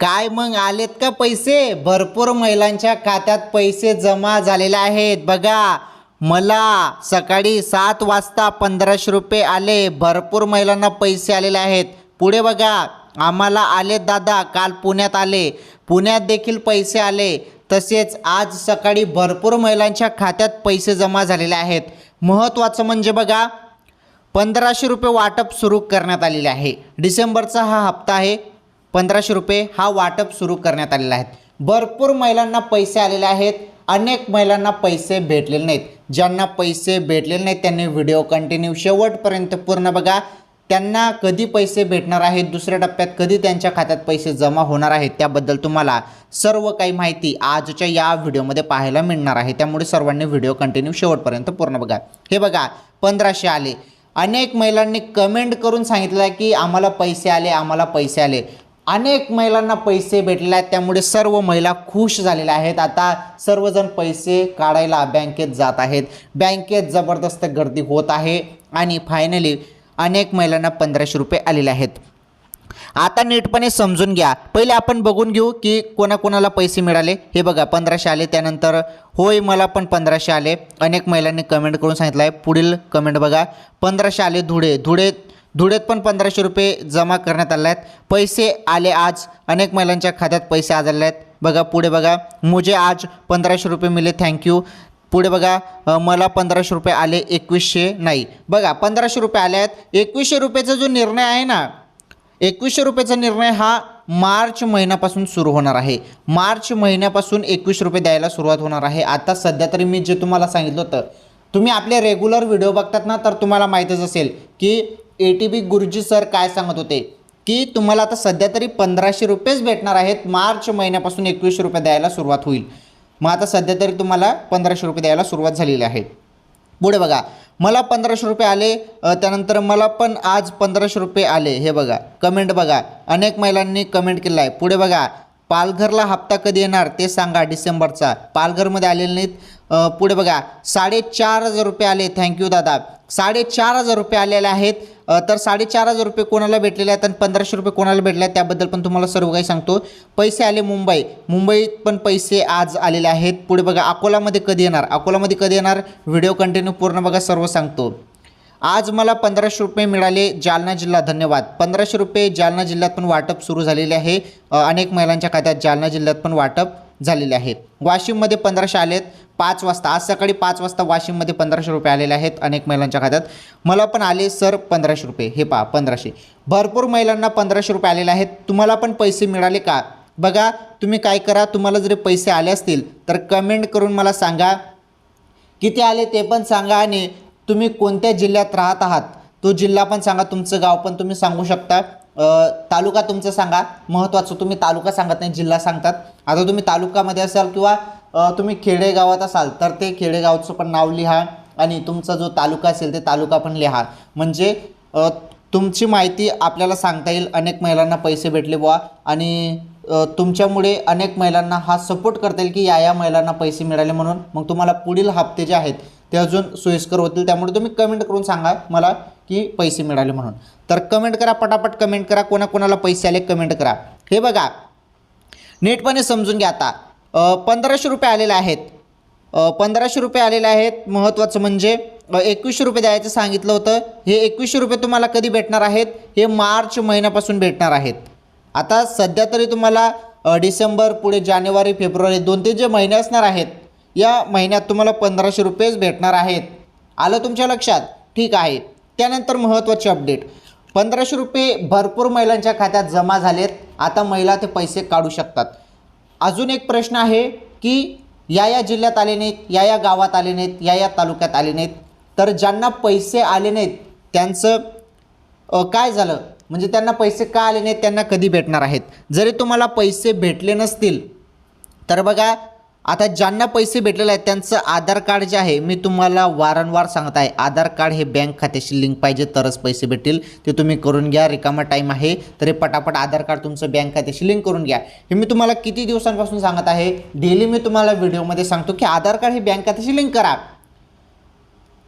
काय मग आलेत का पैसे? भरपूर महिलांच्या खात्यात पैसे जमा झालेले आहेत. बघा मला सकाळी सात वाजता पंधराशे रुपये आले. भरपूर महिलांना पैसे आलेले आहेत. पुढे बघा आम्हाला आले दादा काल पुण्यात आले. पुण्यात देखील पैसे आले. तसेच आज सकाळी भरपूर महिलांच्या खात्यात पैसे जमा झालेले आहेत. महत्त्वाचं म्हणजे बघा पंधराशे रुपये वाटप सुरू करण्यात आलेले आहे. डिसेंबरचा हा हप्ता आहे. पंधराशे रुपये हा वाटप सुरू करण्यात आलेला आहे. भरपूर महिलांना पैसे आलेले आहेत. अनेक महिलांना पैसे भेटलेले नाहीत. ज्यांना पैसे भेटलेले नाहीत त्यांनी व्हिडिओ कंटिन्यू शेवटपर्यंत पूर्ण बघा. त्यांना कधी पैसे भेटणार आहेत दुसऱ्या टप्प्यात कधी त्यांच्या खात्यात पैसे जमा होणार आहेत त्याबद्दल तुम्हाला सर्व काही माहिती आजच्या या व्हिडिओमध्ये पाहायला मिळणार आहे. त्यामुळे सर्वांनी व्हिडिओ कंटिन्यू शेवटपर्यंत पूर्ण बघा. हे बघा पंधराशे आले. अनेक महिलांनी कमेंट करून सांगितलं आहे की आम्हाला पैसे आले आम्हाला पैसे आले. अनेक महिलांना पैसे भेटलेले आहेत. त्यामुळे सर्व महिला खुश झालेल्या आहेत. आता सर्वजण पैसे काढायला बँकेत जात आहेत. बँकेत जबरदस्त गर्दी होत आहे. आणि फायनली अनेक महिलांना पंधराशे रुपये आलेले आहेत. आता नीटपणे समजून घ्या. पहिले आपण बघून घेऊ की कोणाकोणाला पैसे मिळाले. हे बघा पंधराशे आले. त्यानंतर होय मला पण पंधराशे आले. अनेक महिलांनी कमेंट करून सांगितलं आहे पुढील कमेंट बघा. पंधराशे आले धुळे. धुळे धुळेत पण पंधराशे रुपये जमा करण्यात आले आहेत. पैसे आले आज. अनेक महिलांच्या खात्यात पैसे आज आले आहेत. बघा पुढे बघा. मुझे आज पंधराशे रुपये मिले. थँक्यू पुढे बघा. मला पंधराशे रुपये आले. एकवीसशे नाही. बघा पंधराशे रुपये आले आहेत. एकवीसशे रुपयाचा जो निर्णय आहे ना एकवीसशे रुपयाचा निर्णय हा मार्च महिन्यापासून सुरू होणार आहे. मार्च महिन्यापासून एकवीस रुपये द्यायला सुरुवात होणार आहे. आता सध्या तरी मी जे तुम्हाला सांगितलं होतं तुम्ही आपले रेग्युलर व्हिडिओ बघतात ना तर तुम्हाला माहीतच असेल की ए टी बी गुरुजी सर काय सांगत होते? की तुम्हाला आता सध्या तरी पंधराशे रुपयेच भेटणार आहेत. मार्च महिन्यापासून एकवीसशे रुपये द्यायला सुरुवात होईल. मग आता सध्या तरी तुम्हाला पंधराशे रुपये द्यायला सुरुवात झालेली आहे. पुढे बघा. मला पंधराशे रुपये आले. त्यानंतर मला पण आज पंधराशे रुपये आले. हे बघा. कमेंट बघा. अनेक महिलांनी कमेंट केलं आहे. पुढे बघा. पालघरला हप्ता कधी येणार ते सांगा डिसेंबरचा. पालघरमध्ये आलेले नाहीत. पुढे बघा. साडेचार हजार रुपये आले. थँक्यू दादा. साडेचार हजार रुपये आलेले आहेत. तर साडेचार हजार रुपये कोणाला भेटलेले आहेत आणि पंधराशे रुपये कोणाला भेटले आहेत त्याबद्दल पण तुम्हाला सर्व काही सांगतो. पैसे आले मुंबई. मुंबईत पण पैसे आज आलेले आहेत. पुढे बघा अकोलामध्ये कधी येणार? अकोलामध्ये कधी येणार? व्हिडिओ कंटिन्यू पूर्ण बघा सर्व सांगतो. आज मला पंधराशे रुपये मिळाले जालना जिल्हा. धन्यवाद. पंधराशे रुपये जालना जिल्ह्यात पण वाटप सुरू झालेले आहे. अनेक महिलांच्या खात्यात जालना जिल्ह्यात पण वाटप. झालेले आहे वाशिममध्ये पंधराशे आलेत. पाच वाजता आज सकाळी पाच वाजता वाशिममध्ये पंधराशे रुपये आलेले आहेत अनेक महिलांच्या खात्यात. मला पण आले सर पंधराशे रुपये. हे पहा पंधराशे. भरपूर महिलांना पंधराशे रुपये आलेले आहेत. तुम्हाला पण पैसे मिळाले का? बघा तुम्ही काय करा तुम्हाला जरी पैसे आले असतील तर कमेंट करून मला सांगा. किती आले ते पण सांगा आणि तुम्ही कोणत्या जिल्ह्यात राहत आहात तो जिल्हा पण सांगा तुमचं गाव पण तुम्ही सांगू शकता. तालुका तुमचं सांगा. महत्त्वाचं तुम्ही तालुका सांगत नाही जिल्हा सांगतात. आता तुम्ही तालुकामध्ये असाल किंवा तुम्ही खेडेगावात असाल तर ते खेडेगावचं पण नाव लिहा आणि तुमचा जो तालुका असेल ते तालुका पण लिहा. म्हणजे तुमची माहिती आपल्याला सांगता येईल. अनेक महिलांना पैसे भेटले बुवा. आणि तुमच्यामुळे अनेक महिलांना हा सपोर्ट करता येईल की या या महिलांना पैसे मिळाले म्हणून. मग तुम्हाला पुढील हप्ते जे आहेत ते अजून सोयीस्कर होतील. त्यामुळे तुम्ही कमेंट करून सांगा मला. की पैसे मिळाले म्हणून. तर कमेंट करा पटापट कमेंट करा कोणाकोणाला पैसे आले कमेंट करा. हे बघा नीटपणे समजून घ्या आता. पंधराशे रुपये आलेले आहेत. पंधराशे रुपये आलेले आहेत महत्त्वाचं म्हणजे एकवीसशे रुपये द्यायचं सांगितलं होतं. हे एकवीसशे रुपये तुम्हाला कधी भेटणार आहेत? हे मार्च महिन्यापासून भेटणार आहेत. आता सध्या तरी तुम्हाला डिसेंबर पुढे जानेवारी फेब्रुवारी दोन तीन जे महिने असणार आहेत या महिन्यात तुम्हाला पंधराशे रुपयेच भेटणार आहेत. आलं तुमच्या लक्षात? ठीक आहे. त्यानंतर महत्त्वाची अपडेट. पंधराशे रुपये भरपूर महिलांच्या खात्यात जमा झालेत. आता महिला ते पैसे काढू शकतात. अजून एक प्रश्न आहे की या या जिल्ह्यात आले नाहीत या या गावात आले नाहीत या या तालुक्यात आले नाहीत. तर ज्यांना पैसे आले नाहीत त्यांचं काय झालं? म्हणजे त्यांना पैसे का आले नाहीत त्यांना कधी भेटणार आहेत? जरी तुम्हाला पैसे भेटले नसतील तर बघा आता ज्यांना पैसे भेटलेले आहेत त्यांचं आधार कार्ड जे आहे मी तुम्हाला वारंवार सांगत आहे आधार कार्ड हे बँक खात्याशी लिंक पाहिजे तरच पैसे भेटतील. ते तुम्ही करून घ्या रिकामा टाईम आहे तरी पटापट आधार कार्ड तुमचं बँक खात्याशी लिंक करून घ्या. हे मी तुम्हाला किती दिवसांपासून सांगत आहे डेली मी तुम्हाला व्हिडिओमध्ये सांगतो की आधार कार्ड हे बँक खात्याशी लिंक करा.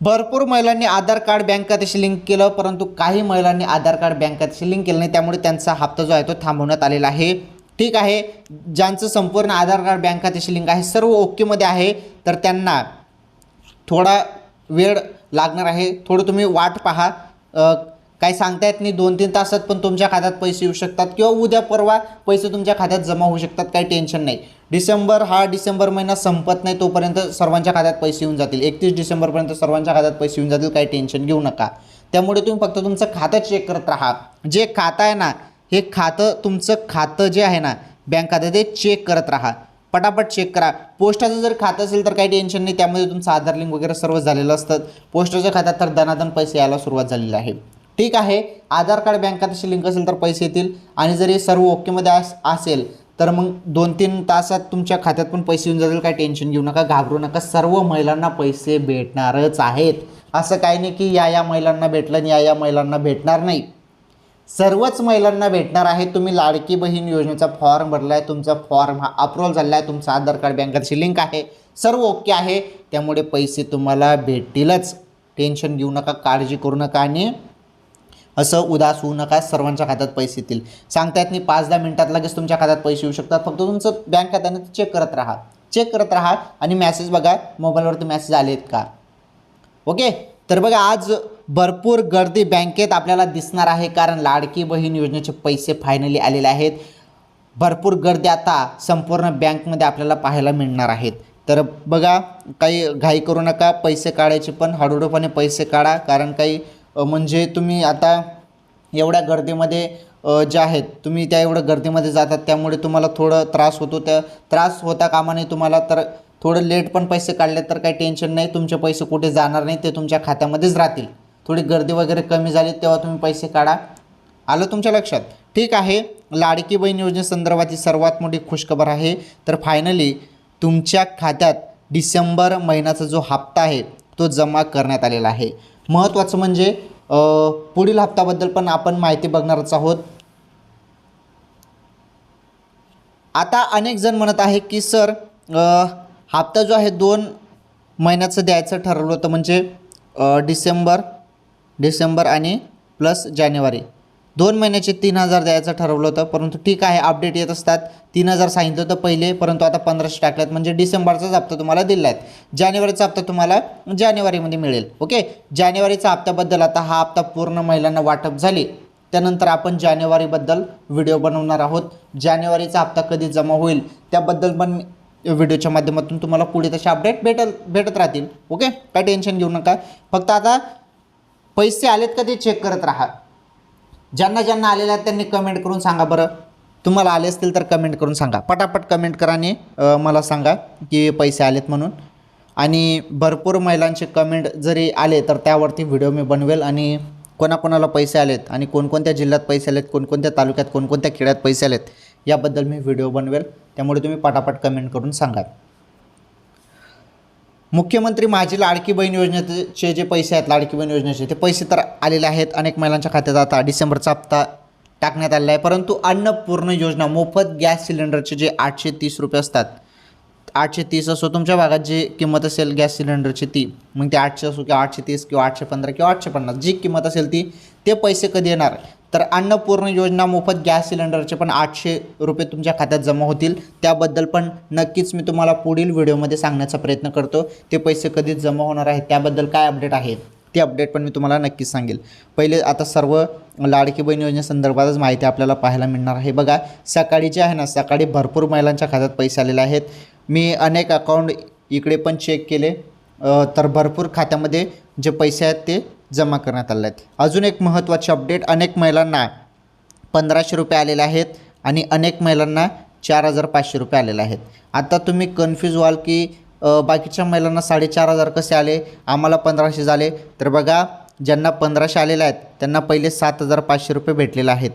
भरपूर महिलांनी आधार कार्ड बँक खात्याशी लिंक केलं परंतु काही महिलांनी आधार कार्ड बँक खात्याशी लिंक केलं नाही त्यामुळे त्यांचा हप्ता जो आहे तो थांबवण्यात आलेला आहे. ठीक आहे. ज्यांचं संपूर्ण आधार कार्ड बँक खात्याशी लिंक आहे सर्व ओकेमध्ये आहे. तर त्यांना थोडा वेळ लागणार आहे. थोडं तुम्ही वाट पहा. काय काही सांगता येत नाही दोन तीन तासात पण तुमच्या खात्यात पैसे येऊ शकतात किंवा उद्या परवा पैसे तुमच्या खात्यात जमा होऊ शकतात काही टेन्शन नाही. डिसेंबर हा डिसेंबर महिना संपत नाही तोपर्यंत सर्वांच्या खात्यात पैसे येऊन जातील. एकतीस डिसेंबरपर्यंत सर्वांच्या खात्यात पैसे येऊन जातील काही टेन्शन घेऊ नका. त्यामुळे तुम्ही फक्त तुमचं खातं चेक करत राहा. जे खातं आहे ना हे खातं तुमचं खातं जे आहे ना बँक खातं ते चेक करत राहा. पटापट चेक करा. पोस्टाचं जर खातं असेल तर काही टेन्शन नाही. त्यामध्ये तुमचं आधार लिंक वगैरे सर्व झालेलं असतं. पोस्टाच्या खात्यात तर दनादन पैसे यायला सुरुवात झालेली आहे. ठीक आहे. आधार कार्ड बँक खात्याशी लिंक असेल तर पैसे येतील. आणि जर हे सर्व ओकेमध्ये अस असेल तर मग दोन तीन तासात तुमच्या खात्यात पण पैसे येऊन जातील. काही टेन्शन घेऊ नका घाबरू नका. सर्व महिलांना पैसे भेटणारच आहेत. असं काही नाही की या या महिलांना भेटलं आणि या या महिलांना भेटणार नाही. सर्वच महिलांना भेटणार आहे. तुम्ही लाडकी बहीण योजनेचा फॉर्म भरला आहे तुमचा फॉर्म हा अप्रूव्हल झाला आहे तुमचा आधार कार्ड बँकेची लिंक आहे. सर्व ओके आहे. त्यामुळे पैसे तुम्हाला भेटतीलच टेन्शन घेऊ नका काळजी करू नका आणि असं उदास होऊ नका. सर्वांच्या खात्यात पैसे येतील. सांगता येत नाही. पाच दहा मिनिटात लगेच तुमच्या खात्यात पैसे येऊ शकतात. फक्त तुमचं बँक खात्याने चेक करत राहा. चेक करत राहा आणि मॅसेज बघा. मोबाईलवरती मॅसेज आले आहेत का? ओके तर बघा आज भरपूर गर्दी बँकेत आपल्याला दिसणार आहे कारण लाडकी बहीण योजनेचे पैसे फायनली आलेले आहेत. भरपूर गर्दी आता संपूर्ण बँकमध्ये आपल्याला पाहायला मिळणार आहेत. तर बघा काही घाई करू नका पैसे काढायचे पण हळूहळूपणे पैसे काढा कारण काही म्हणजे तुम्ही आता एवढ्या गर्दीमध्ये जे आहेत तुम्ही त्या एवढ्या गर्दीमध्ये जातात त्यामुळे तुम्हाला थोडं त्रास होतो. त्या त्रास होता कामाने तुम्हाला तर थोडं लेट पण पैसे काढले तर काही टेन्शन नाही तुमचे पैसे कुठे जाणार नाही ते तुमच्या खात्यामध्येच राहतील. थोडी गर्दी वगैरे कमी झाली तेव्हा तुम्ही पैसे काढा. आलं तुमच्या लक्षात? ठीक आहे. लाडकी बहीण योजनेसंदर्भातली सर्वात मोठी खुशखबर आहे. तर फायनली तुमच्या खात्यात डिसेंबर महिन्याचा जो हप्ता आहे तो जमा करण्यात आलेला आहे. महत्त्वाचं म्हणजे पुढील हप्त्याबद्दल पण आपण माहिती बघणारच आहोत. आता अनेक जण म्हणत आहे की सर हप्ता जो आहे दोन महिन्याचं द्यायचं ठरवलं होतं. म्हणजे डिसेंबर डिसेंबर आणि प्लस जानेवारी. दोन महिन्याचे तीन हजार द्यायचं ठरवलं होतं परंतु ठीक आहे अपडेट येत असतात. तीन हजार सांगितलं होतं पहिले परंतु आता पंधराशे टाकल्यात. म्हणजे डिसेंबरचाच हप्ता तुम्हाला दिला आहे जानेवारीचा हप्ता तुम्हाला जानेवारीमध्ये मिळेल. ओके? जानेवारीचा हप्त्याबद्दल आता हा हप्ता पूर्ण महिलांना वाटप झाली. त्यानंतर आपण जानेवारीबद्दल व्हिडिओ बनवणार आहोत. जानेवारीचा हप्ता कधी जमा होईल त्याबद्दल पण व्हिडिओच्या माध्यमातून तुम्हाला पुढे तसे अपडेट भेटल भेटत राहतील. ओके? काय टेन्शन घेऊ नका. फक्त आता पैसे आलेत का ते चेक करत राहा. ज्यांना ज्यांना आलेले आहेत त्यांनी कमेंट करून सांगा बरं. तुम्हाला आले असतील तर कमेंट करून सांगा. पटापट कमेंट करा आणि मला सांगा की पैसे आलेत म्हणून. आणि भरपूर महिलांचे कमेंट जरी आले तर त्यावरती व्हिडिओ मी बनवेल आणि कोणाकोणाला पैसे आलेत आणि कोणकोणत्या जिल्ह्यात पैसे आलेत कोणकोणत्या तालुक्यात कोणकोणत्या खेड्यात पैसे आलेत याबद्दल मी व्हिडिओ बनवेल. त्यामुळे तुम्ही पटापट कमेंट करून सांगा. मुख्यमंत्री माझी लाडकी बहीण योजनेचे जे पैसे आहेत लाडकी बहीण योजनेचे ते पैसे तर आलेले आहेत. अनेक महिलांच्या खात्यात आता डिसेंबरचा हप्ता टाकण्यात आलेला आहे. परंतु अन्नपूर्ण योजना मोफत गॅस सिलेंडरचे जे आठशे तीस रुपये असतात आठशे तीस असो तुमच्या भागात जी किंमत असेल गॅस सिलेंडरची ती मग ते आठशे असो किंवा आठशे तीस किंवा आठशे पंधरा किंवा आठशे पन्नास जी किंमत असेल ती ते पैसे कधी येणार? तर अन्नपूर्ण योजना मोफत गॅस सिलेंडरचे पण आठशे रुपये तुमच्या खात्यात जमा होतील. त्याबद्दल पण नक्कीच मी तुम्हाला पुढील व्हिडिओमध्ये सांगण्याचा प्रयत्न करतो. ते पैसे कधी जमा होणार आहेत त्याबद्दल काय अपडेट आहे ते अपडेट पण मी तुम्हाला नक्कीच सांगेल. पहिले आता सर्व लाडकी बहीण योजनेसंदर्भातच माहिती आपल्याला पाहायला मिळणार आहे. बघा सकाळी जे आहे ना सकाळी भरपूर महिलांच्या खात्यात पैसे आलेले आहेत. मी अनेक अकाउंट इकडे पण चेक केले. तर भरपूर खात्यामध्ये जे पैसे आहेत ते जमा करण्यात आले आहेत. अजून एक महत्त्वाचे अपडेट अनेक महिलांना पंधराशे रुपये आलेले आहेत आणि अनेक महिलांना चार हजार पाचशे रुपये आलेले आहेत. आता तुम्ही कन्फ्यूज व्हाल की बाकीच्या महिलांना साडेचार हजार कसे आले? आम्हाला पंधराशे झाले. तर बघा ज्यांना पंधराशे आलेले आहेत त्यांना पहिले सात हजार पाचशे रुपये भेटलेले आहेत.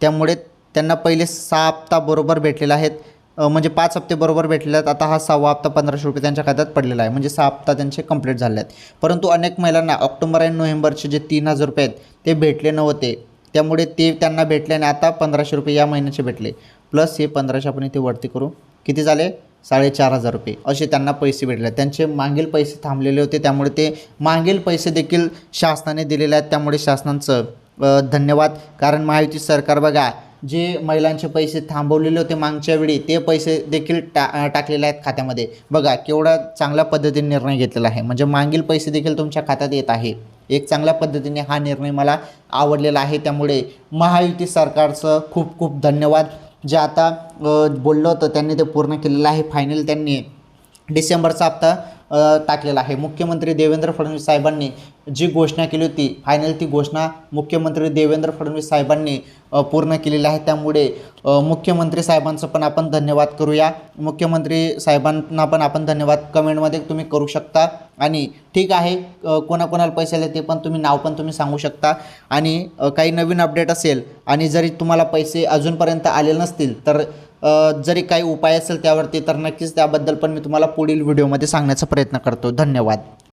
त्यामुळे त्यांना पहिले सहा हप्ता बरोबर भेटलेले आहेत. म्हणजे पाच हप्ते बरोबर भेटले आहेत आता हा सहावा हप्ता पंधराशे रुपये त्यांच्या खात्यात पडलेला आहे. म्हणजे सहा हप्ता त्यांचे कंप्लीट झाले आहेत परंतु अनेक महिलांना ऑक्टोबर आणि नोव्हेंबरचे जे तीन हजार रुपये आहेत ते भेटले नव्हते. त्यामुळे ते त्यांना भेटले आणि आता पंधराशे रुपये या महिन्याचे भेटले. प्लस हे पंधराशे आपण इथे वरती करू. किती झाले? साडेचार हजार रुपये. असे त्यांना पैसे भेटले त्यांचे मागील पैसे थांबलेले होते. त्यामुळे ते मागील पैसे देखील शासनाने दिलेले आहेत. त्यामुळे शासनाचं धन्यवाद. कारण महायुती सरकार बघा जे महिलांचे पैसे थांबवलेले होते मागच्या वेळी ते पैसे देखील टा टाकलेले आहेत खात्यामध्ये. बघा केवढा चांगल्या पद्धतीने निर्णय घेतलेला आहे. म्हणजे मागील पैसे देखील तुमच्या खात्यात येत आहे. एक चांगल्या पद्धतीने हा निर्णय मला आवडलेला आहे. त्यामुळे महायुती सरकारचं खूप खूप धन्यवाद. जे आता बोललं होतं त्यांनी ते पूर्ण केलेलं आहे. फायनल त्यांनी डिसेंबरचा हप्ता टाकलेला आहे. मुख्यमंत्री देवेंद्र फडणवीस साहेबांनी जी घोषणा केली होती फायनल ती घोषणा मुख्यमंत्री देवेंद्र फडणवीस साहेबांनी पूर्ण केलेली आहे. त्यामुळे मुख्यमंत्री साहेबांचं पण आपण धन्यवाद करूया. मुख्यमंत्री साहेबांना पण आपण धन्यवाद कमेंटमध्ये तुम्ही करू शकता. आणि ठीक आहे कोणाकोणाला पैसे आले ते पण तुम्ही नाव पण तुम्ही सांगू शकता. आणि काही नवीन अपडेट असेल आणि जरी तुम्हाला पैसे अजूनपर्यंत आले नसतील तर जरी काही उपाय असेल त्यावरती तर नक्कीच त्याबद्दल पण मी तुम्हाला पुढील व्हिडिओमध्ये सांगण्याचा प्रयत्न करतो. धन्यवाद.